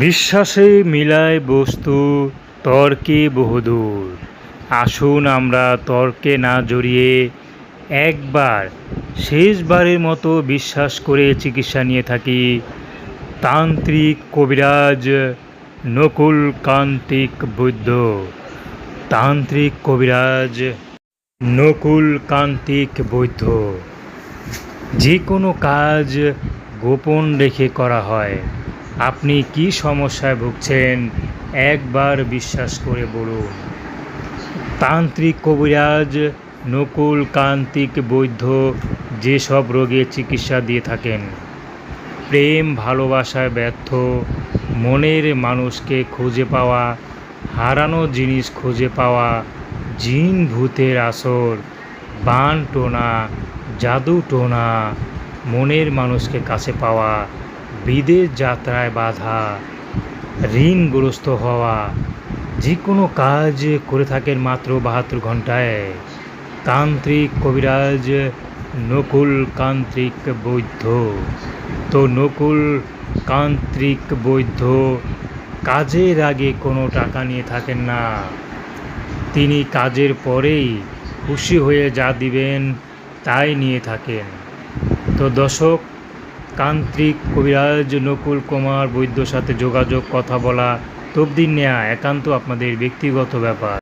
বিশ্বাসে মিলায় বস্তু, তর্কে বহুদূর আসুন আমরা তর্কে না জড়িয়ে একবার, শেষবারের মতো বিশ্বাস করে চিকিৎসা নিয়ে থাকি। তান্ত্রিক কবিরাজ নকুল কান্তিক বৈদ্য তান্ত্রিক কবিরাজ নকুল কান্তিক বৈদ্য যে কোনো কাজ গোপন রেখে করা হয়। আপনি কি সমস্যায় ভুগছেন? একবার বিশ্বাস করে বলুন। তান্ত্রিক কবিরাজ, নকুল, কান্তিক বৈদ্য যেসব রোগের চিকিৎসা দিয়ে থাকেন, প্রেম, ভালোবাসায় ব্যর্থ, মনের মানুষকে খুঁজে পাওয়া, হারানো জিনিস খুঁজে পাওয়া, জিন ভূতের আসর, বান টোনা, জাদু টোনা, মনের মানুষকে কাছে পাওয়া বিদেশ যাত্রায় বাধা, ঋণগ্রস্ত হওয়া, যে কোনো কাজ করে থাকেন মাত্র বাহাত্তর ঘন্টায় তান্ত্রিক কবিরাজ নকুল কান্ত্রিক বৈদ্য। তো নকুল কান্ত্রিক বৈদ্য, কাজের আগে কোনো টাকা নিয়ে থাকেন না। তিনি কাজের পরেই খুশি হয়ে যা দিবেন, তাই নিয়ে থাকেন। তো দর্শক তান্ত্রিক কবিরাজ নকুল কুমার বৈদ্যর সাথে যোগাযোগ, কথা বলা তবদিন নেওয়া একান্ত আপনাদের ব্যক্তিগত ব্যাপার।